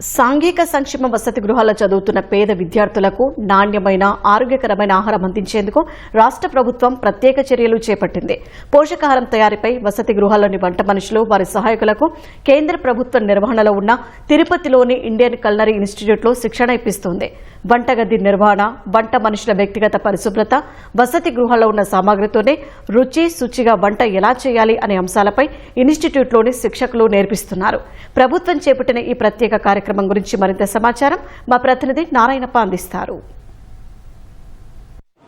సాంఘిక సంక్షేమ వసతి గృహాల్లో చదువుతున్న పేద విద్యార్థులకు నాణ్యమైన ఆరోగ్యకరమైన ఆహారం అందించేందుకు రాష్ట్ర ప్రభుత్వం ప్రత్యేక చర్యలు చేపట్టింది. పోషకాహారం తయారీపై వసతి గృహాల్లోని వంట మనుషులు వారి సహాయకులకు కేంద్ర ప్రభుత్వ నిర్వహణలో ఉన్న తిరుపతిలోని ఇండియన్ కల్నరీ ఇన్స్టిట్యూట్లో శిక్షణ ఇప్పిస్తోంది. వంటగది నిర్వహణ వంట మనుషుల వ్యక్తిగత పరిశుభ్రత వసతి గృహాల్లో ఉన్న సామాగ్రితోనే రుచి శుచిగా వంట ఎలా చేయాలి అనే అంశాలపై ఇన్స్టిట్యూట్లోని శిక్షకులు నేర్పిస్తున్నారు. ప్రభుత్వం చేపట్టిన ఈ ప్రత్యేక కార్యక్రమం గురించి మరింత సమాచారం మా ప్రతినిధి నారాయణప్ప అందిస్తారు.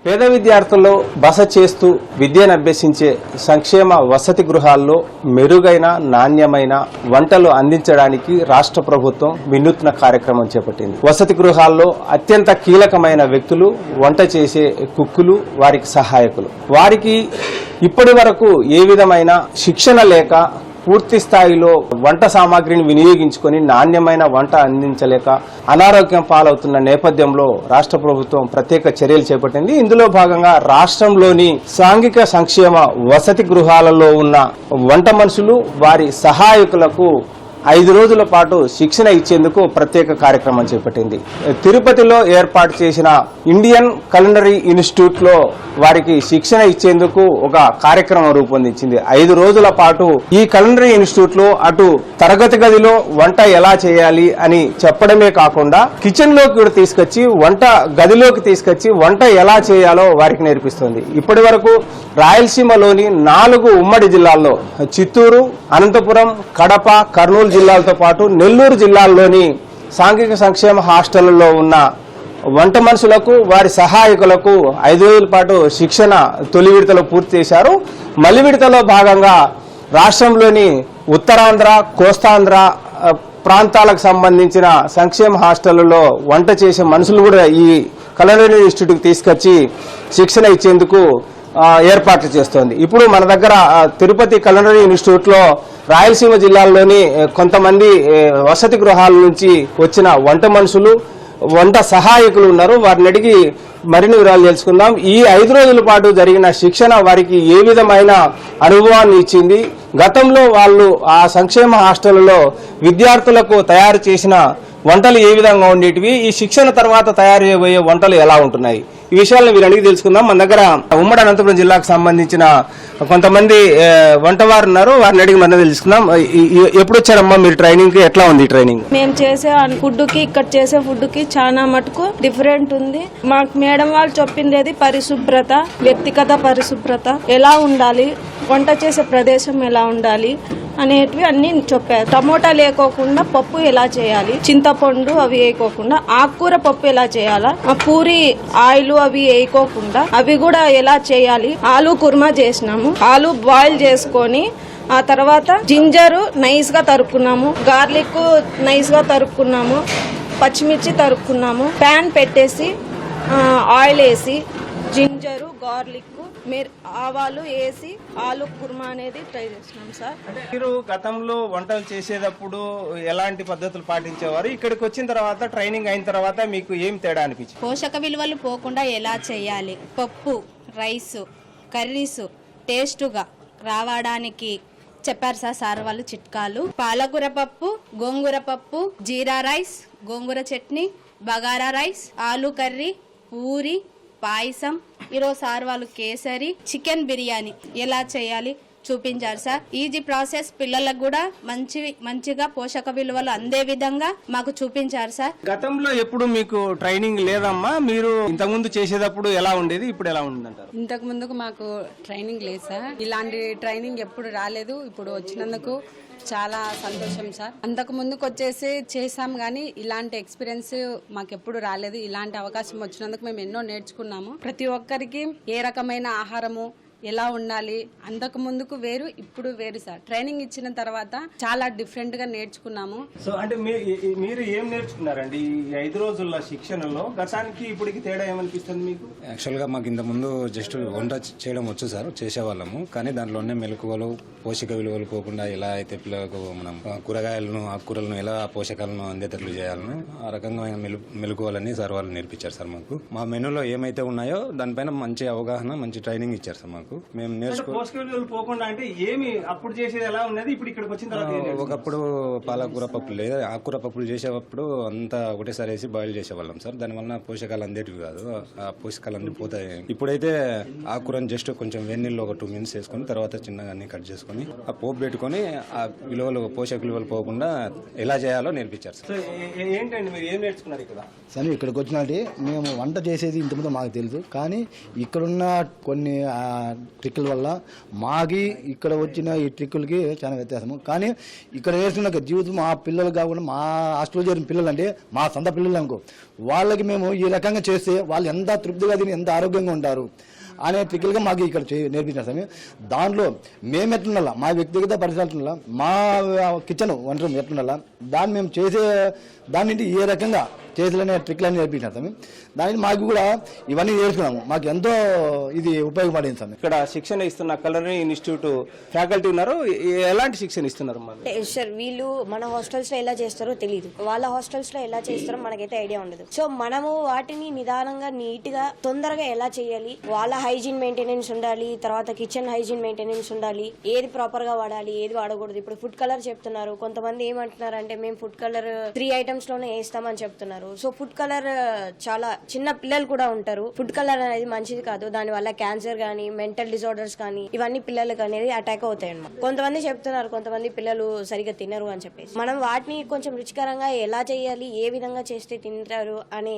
పేద విద్యార్థుల్లో బస చేస్తూ విద్యను అభ్యసించే సంక్షేమ వసతి గృహాల్లో మెరుగైన నాణ్యమైన వంటలు అందించడానికి రాష్ట్ర ప్రభుత్వం వినూత్న కార్యక్రమం చేపట్టింది. వసతి గృహాల్లో అత్యంత కీలకమైన వ్యక్తులు వంట చేసే కుక్కులు వారికి సహాయకులు. వారికి ఇప్పటి వరకు ఏ విధమైన శిక్షణ లేక పూర్తి స్థాయిలో వంట సామాగ్రిని వినియోగించుకొని నాణ్యమైన వంట అందించలేక అనారోగ్యం పాలవుతున్న నేపథ్యంలో రాష్ట్ర ప్రభుత్వం ప్రత్యేక చర్యలు చేపట్టింది. ఇందులో భాగంగా రాష్ట్రంలోని సాంఘిక సంక్షేమ వసతి గృహాలలో ఉన్న వంట మనుషులు వారి సహాయకులకు ఐదు రోజుల పాటు శిక్షణ ఇచ్చేందుకు ప్రత్యేక కార్యక్రమం చేపట్టింది. తిరుపతిలో ఏర్పాటు చేసిన ఇండియన్ కలనరీ ఇన్స్టిట్యూట్లో వారికి శిక్షణ ఇచ్చేందుకు ఒక కార్యక్రమం రూపొందించింది. ఐదు రోజుల పాటు ఈ కలనరీ ఇన్స్టిట్యూట్లో అటు తరగతి గదిలో వంట ఎలా చేయాలి అని చెప్పడమే కాకుండా కిచెన్లోకి కూడా తీసుకొచ్చి వంట గదిలోకి తీసుకొచ్చి వంట ఎలా చేయాలో వారికి నేర్పిస్తుంది. ఇప్పటి వరకు రాయలసీమలోని నాలుగు ఉమ్మడి జిల్లాల్లో చిత్తూరు అనంతపురం కడప కర్నూలు జిల్లాలతో పాటు నెల్లూరు జిల్లాల్లోని సాంఘిక సంక్షేమ హాస్టళ్ళలో ఉన్న వంట మనుషులకు వారి సహాయకులకు ఐదు రోజుల పాటు శిక్షణ తొలి విడతలో పూర్తి చేశారు. మలి విడతలో భాగంగా రాష్ట్రంలోని ఉత్తరాంధ్ర కోస్తాంధ్ర ప్రాంతాలకు సంబంధించిన సంక్షేమ హాస్టళ్ళలో వంట చేసే మనుషులు కూడా ఈ కలనరీ ఇన్స్టిట్యూట్కి తీసుకొచ్చి శిక్షణ ఇచ్చేందుకు ఏర్పాట్లు చేస్తోంది. ఇప్పుడు మన దగ్గర తిరుపతి కలనరీ ఇన్స్టిట్యూట్లో రాయలసీమ జిల్లాల్లోని కొంతమంది వసతి గృహాల నుంచి వచ్చిన వంట మనుషులు వంట సహాయకులు ఉన్నారు. వారిని అడిగి మరిన్ని వివరాలు తెలుసుకుందాం. ఈ ఐదు రోజుల పాటు జరిగిన శిక్షణ వారికి ఏ విధమైన అనుభవాన్ని ఇచ్చింది? గతంలో వాళ్ళు ఆ సంక్షేమ హాస్టళ్ళలో విద్యార్థులకు తయారు చేసిన వంటలు ఏ విధంగా ఉండేటివి? ఈ శిక్షణ తర్వాత తయారు చేయబోయే వంటలు ఎలా ఉంటున్నాయి? ఈ విషయాలను మీరు అడిగి తెలుసుకుందాం. మన దగ్గర ఉమ్మడి అనంతపురం జిల్లాకు సంబంధించిన కొంతమంది వంటవారు ఉన్నారు. వారిని అడిగి మన తెలుసుకుందాం. ఎప్పుడు వచ్చారమ్మా మీరు ట్రైనింగ్కి ఎట్లా ఉంది ట్రైనింగ్? మేము చేసే ఫుడ్కి ఇక్కడ చేసే ఫుడ్కి చాలా మటుకు డిఫరెంట్ ఉంది. మాకు మేడం వాళ్ళు చెప్పిండేది పరిశుభ్రత వ్యక్తిగత పరిశుభ్రత. ఎలా ఉండాలి? వంట చేసే ప్రదేశం ఎలా ఉండాలి అనేటివి అన్ని చెప్పారు. టమోటా లేకోకుండా పప్పు ఎలా చేయాలి? చింతపండు అవి వేయకోకుండా ఆకుకూర పప్పు ఎలా చేయాలా? ఆ పూరి ఆయిల్ అవి వేయకోకుండా అవి కూడా ఎలా చేయాలి? ఆలు కుర్మా చేసినాము. ఆలు బాయిల్ చేసుకొని ఆ తర్వాత జింజర్ నైస్గా తరుక్కున్నాము. గార్లిక్ నైస్గా తరుక్కున్నాము. పచ్చిమిర్చి తరుక్కున్నాము. ప్యాన్ పెట్టేసి ఆయిల్ వేసి జింజరు గార్లిక్ మీరు ఆవాలు వేసి ఆలు కుర్మా అనేది ట్రై చేసినాం సార్. మీరు గతంలో వంటలు చేసేటప్పుడు ఎలాంటి పద్ధతులు పాటించేవారు? ఇక్కడికి వచ్చిన తర్వాత ట్రైనింగ్ అయిన తర్వాత మీకు ఏం తేడా అనిపించింది? పోషక విలువలు పోకుండా ఎలా చేయాలి? పప్పు రైస్ కర్రీస్ టేస్టుగా రావడానికి చెప్పారు సార్ సార్ వాళ్ళు చిట్కాలు. పాలకూర పప్పు గోంగూర పప్పు జీరా రైస్ గోంగూర చట్నీ బగారా రైస్ ఆలు కర్రీ పూరి పాయసం ఈరోజు సార్ వాళ్ళు కేసరి చికెన్ బిర్యానీ ఎలా చేయాలి చూపించారు సార్. ఈజీ ప్రాసెస్ పిల్లలకు కూడా మంచి మంచిగా పోషక విలువలు అందే విధంగా మాకు చూపించారు సార్. గతంలో ఎప్పుడు మీకు ట్రైనింగ్ లేదమ్మా? మీరు ఇంతకుముందు చేసేటప్పుడు ఎలా ఉండేది? ఇప్పుడు ఎలా ఉందంటారు? ఇంతకు ముందుకు మాకు ట్రైనింగ్ లేదు సార్. ఇలాంటి ట్రైనింగ్ ఎప్పుడు రాలేదు. ఇప్పుడు వచ్చినందుకు చాలా సంతోషం సార్. అంతకు ముందుకు వచ్చేసి చేసాం కానీ ఇలాంటి ఎక్స్పీరియన్స్ మాకు ఎప్పుడు రాలేదు. ఇలాంటి అవకాశం వచ్చినందుకు మేము ఎన్నో నేర్చుకున్నాము. ప్రతి ఒక్కరికి ఏ రకమైన ఆహారము ఎలా ఉండాలి? అంతకు ముందుకు వేరు ఇప్పుడు వేరు సార్. ట్రైనింగ్ ఇచ్చిన తర్వాత చాలా డిఫరెంట్గా నేర్చుకున్నాము. సో అంటే మీరు ఏం నేర్చుకున్నారండి? ఈ ఐదు రోజుల శిక్షణలో గతానికి ఇప్పటికి తేడా ఏమనిపిస్తుంది మీకు? యాక్చువల్గా మాకు ఇంత ముందు జస్ట్ వంట చేయడం వచ్చు సార్ చేసేవాళ్ళము. కానీ దాంట్లోనే మెలకువలు పోషక విలువలు పోకుండా ఎలా అయితే పిల్లలకు మనం ఆ, కూరగాయలను ఆకుకూరలను ఎలా పోషకాలను అందేటట్లు చేయాలని ఆ రకంగా మెలు మెలకువలని సార్ వాళ్ళు నేర్పించారు సార్ మాకు. మా మెనూలో ఏమైతే ఉన్నాయో దానిపైన మంచి అవగాహన మంచి ట్రైనింగ్ ఇచ్చారు సార్ మాకు. మేము నేర్చుకో పోషక విలువలు పోకుండా అంటే ఏమి అప్పుడు చేసేది ఎలా ఉన్నది? ఇప్పుడు ఇక్కడికి వచ్చిన తర్వాత? ఒకప్పుడు పాలకూర పప్పులు లేదా. ఆకుకూర పప్పులు చేసేటప్పుడు అంతా ఒకటేసారి వేసి బాయిల్ చేసేవాళ్ళం సార్. దానివల్ల పోషకాలు అందేటివి కాదు. ఆ పోషకాలు అన్ని పోతాయి. ఇప్పుడైతే ఆకుకూరని జస్ట్ కొంచెం వెన్నీళ్ళు ఒక టూ మినిట్స్ వేసుకొని తర్వాత చిన్నగా అన్ని కట్ చేసుకొని ఆ పోపు పెట్టుకొని ఆ విలువలు పోషక విలువలు పోకుండా ఎలా చేయాలో నేర్పించారు సార్. ఏంటండి మీరు? ఏం నేర్చుకున్నారు ఇక్కడ? సరే ఇక్కడికి వచ్చినట్టే మేము వంట చేసేది ఇంతకుముందు మాకు తెలుసు. కానీ ఇక్కడున్న కొన్ని ఆ, ట్రిక్కుల వల్ల మాకి ఇక్కడ వచ్చిన ఈ ట్రిక్కులకి చాలా వ్యత్యాసము. కానీ ఇక్కడ నేర్చుకున్న జీవితం మా పిల్లలు కాకుండా మా హాస్టల్లో చేరిన పిల్లలు అంటే మా సొంత పిల్లలు అనుకో. వాళ్ళకి మేము ఈ రకంగా చేస్తే వాళ్ళు ఎంత తృప్తిగా తిని ఎంత ఆరోగ్యంగా ఉంటారు అనే ట్రిక్కులుగా మాకు ఇక్కడ నేర్పించిన నేర్పించారు స్వామి. దాంట్లో మేము ఎట్లుండాలా మా వ్యక్తిగత పరిసరాలు మా కిచెన్ వంట రూమ్ ఎట్లుండాలా దాన్ని మేము చేసే దాని ఏ రకంగా చేతులనే ట్రిక్లన్నీ నేర్పించారు స్వామి. దానికి మాకు కూడా ఇవన్నీ నేర్చుకున్నాము. మాకు ఎంతో ఇది ఉపయోగపడింది స్వామి. ఇక్కడ శిక్షణ ఇస్తున్న కలరీ ఇన్స్టిట్యూట్ ఫ్యాకల్టీ ఉన్నారు. ఎలాంటి శిక్షణ ఇస్తున్నారు సార్ వీళ్ళు మన హాస్టల్స్లో ఎలా చేస్తారో తెలియదు వాళ్ళ హాస్టల్స్లో ఎలా చేస్తారో మనకైతే ఐడియా ఉండదు. సో మనము వాటిని నిదానంగా నీట్గా తొందరగా ఎలా చేయాలి? వాళ్ళ హైజీన్ మెయింటెనెన్స్ ఉండాలి తర్వాత కిచెన్ హైజీన్ మెయింటెనెన్స్ ఉండాలి ఏది ప్రాపర్గా వాడాలి ఏది వాడకూడదు. ఇప్పుడు ఫుడ్ కలర్ చెప్తున్నారు. కొంతమంది ఏమంటున్నారు అంటే మేము ఫుడ్ కలర్ త్రీ ఐటమ్స్లోనే వేస్తామని చెప్తున్నారు. సో ఫుడ్ కలర్ చాలా చిన్న పిల్లలు కూడా ఉంటారు. ఫుడ్ కలర్ అనేది మంచిది కాదు. దాని వల్ల క్యాన్సర్ కానీ మెంటల్ డిజార్డర్స్ కానీ ఇవన్నీ పిల్లలకు అనేది అటాక్ అవుతాయి అన్నమాట. కొంతమంది చెప్తున్నారు కొంతమంది పిల్లలు సరిగా తినరు అని చెప్పేసి. మనం వాటిని కొంచెం రుచికరంగా ఎలా చేయాలి ఏ విధంగా చేస్తే తింటారు అనే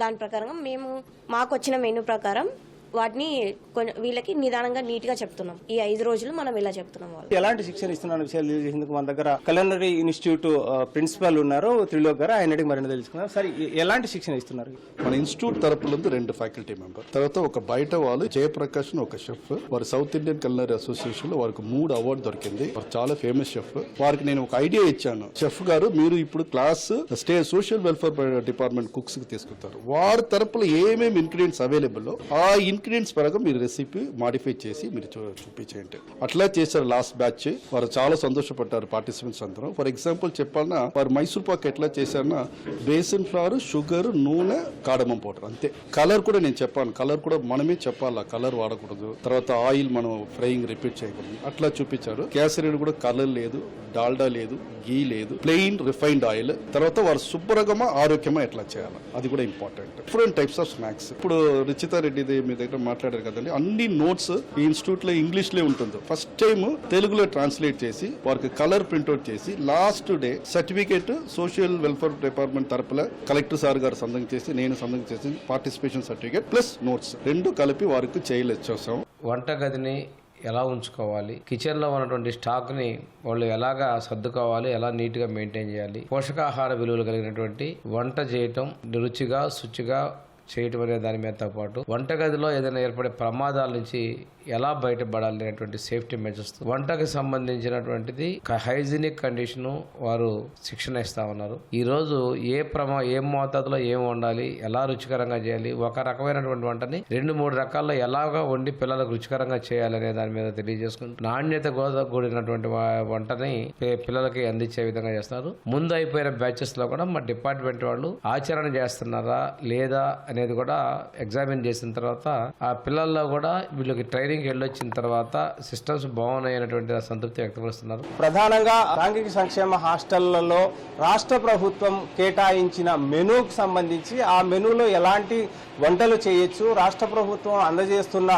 దాని ప్రకారంగా మేము మాకు వచ్చిన మెనూ ప్రకారం వాటిని కొంచెం వీళ్ళకి నిదానంగా నీట్గా చెప్తున్నాం. ఈ ఐదు రోజులు మనం ఇలా చెప్తున్నాం వాళ్ళు. ఎలాంటి శిక్షణ ఇస్తున్న విషయాలు తెలియజేసేందుకు మన దగ్గర కలనరీ ఇన్స్టిట్యూట్ ప్రిన్సిపల్ ఉన్నారు త్రిలోక్ గారు. ఆయన మరిన్ని తెలుసుకున్నారు సరే ఎలాంటి శిక్షణ ఇస్తున్నారు? మన ఇన్స్టిట్యూట్ తరపున నుంచి రెండు ఫ్యాకల్టీ మెంబర్. తర్వాత ఒక బయట వాళ్ళు జయప్రకాష్ అని ఒక షెఫ్. వారు సౌత్ ఇండియన్ కల్నరీ అసోసియేషన్లో వారికి మూడు అవార్డు దొరికింది. వారు చాలా ఫేమస్ షెఫ్. వారికి నేను ఒక ఐడియా ఇచ్చాను. షెఫ్ గారు మీరు ఇప్పుడు class stay social welfare department కుక్స్కి తీసుకుంటారు వారి తరపున ఏమేమి ఇంగ్రీడియంట్స్ అవైలబుల్ ఆ ఇంగ్రీడియంట్స్ పరంగా మీరు రెసిపీ మాడిఫై చేసి మీరు చూ- చూపించేయండి. అట్లా చేశారు లాస్ట్ బ్యాచ్ వారు చాలా సంతోషపడ్డారు పార్టిసిపెంట్స్ అందరూ. ఫర్ ఎగ్జాంపుల్ చెప్పాలన్నా వారు మైసూర్ పాక్ ఎట్లా చేశారన్నా బేసిన్ ఫ్లవర్ షుగర్ నూనె కాడమం పౌడర్ అంతే. కలర్ కూడా నేను చెప్పాను. కలర్ కూడా మనమే చెప్పాలా? కలర్ వాడకూడదు. తర్వాత ఆయిల్ మనం ఫ్రైయింగ్ రిపీట్ చేయకూడదు. అట్లా చూపించారు. కేసరి కూడా కలర్ లేదు డాల్డా లేదు గీ లేదు. ప్లెయిన్ రిఫైన్డ్ ఆయిల్ తర్వాత వారు శుభ్రంగా ఆరోగ్యమా ఎట్లా చేయాలి? అది కూడా important different types of snacks ఇప్పుడు రుచిత మీద ఏదో మాట్లాడారు కదండి అన్ని నోట్స్ ఈ ఇన్స్టిట్యూట్లో ఇంగ్లీష్లో ఉంటుంది. ఫస్ట్ టైం తెలుగులో ట్రాన్స్లేట్ చేసి వారికి కలర్ ప్రింట్అవుట్ చేసి last day certificate social welfare department తరపున కలెక్టర్ సార్ గారు సంతకం చేసి నేను సంతకం చేసి పార్టిసిపేషన్ సర్టిఫికేట్ ప్లస్ నోట్స్ రెండు కలిపి వారికి చేయలేచ్చేసాం. వంటగదిని ఎలా ఉంచుకోవాలి? కిచెన్లో ఉన్నటువంటి స్టాక్ని వాళ్ళు ఎలాగా సర్దుకోవాలి? ఎలా నీట్గా మెయింటైన్ చేయాలి? పోషకాహార విలువలు కలిగినటువంటి వంట చేయటం రుచిగా శుచిగా చేయటం అనే దాని మీదతో పాటు వంటగదిలో ఏదైనా ఏర్పడే ప్రమాదాల నుంచి ఎలా బయటపడాలి అనేటువంటి సేఫ్టీ మెజర్స్ వంటకి సంబంధించినటువంటిది హైజీనిక్ కండిషన్ వారు శిక్షణ ఇస్తా ఉన్నారు. ఈ రోజు ఏ ప్రమా ఏ మోతాదులో ఏం వండాలి ఎలా రుచికరంగా చేయాలి ఒక రకమైనటువంటి వంటని రెండు మూడు రకాల్లో ఎలాగా వండి పిల్లలకు రుచికరంగా చేయాలనే దాని మీద తెలియజేసుకుంటూ నాణ్యత కూడినటువంటి వంటని పిల్లలకి అందించే విధంగా చేస్తున్నారు. ముందు అయిపోయిన బ్యాచెస్లో కూడా మా డిపార్ట్మెంట్ వాళ్ళు ఆచరణ చేస్తున్నారా లేదా అనేది కూడా ఎగ్జామిన్ చేసిన తర్వాత ఆ పిల్లల్లో కూడా వీళ్ళకి ట్రైనింగ్ వెళ్ళొచ్చిన తర్వాత సిస్టమ్స్ బాగున్నాయి అనేటువంటి సంతృప్తి వ్యక్తపరుస్తున్నారు. ప్రధానంగా సాంఘిక సంక్షేమ హాస్టళ్ళలో రాష్ట్ర ప్రభుత్వం కేటాయించిన మెనూకు సంబంధించి ఆ మెనూలో ఎలాంటి వంటలు చేయొచ్చు రాష్ట్ర ప్రభుత్వం అందజేస్తున్న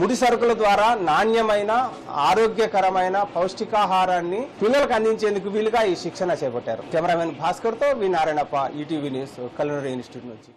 ముడి సరుకుల ద్వారా నాణ్యమైన ఆరోగ్యకరమైన పౌష్టికాహారాన్ని పిల్లలకు అందించేందుకు వీలుగా ఈ శిక్షణ చేపట్టారు. Cameraman భాస్కర్తో V Narayanappa ETV news culinary institute నుంచి.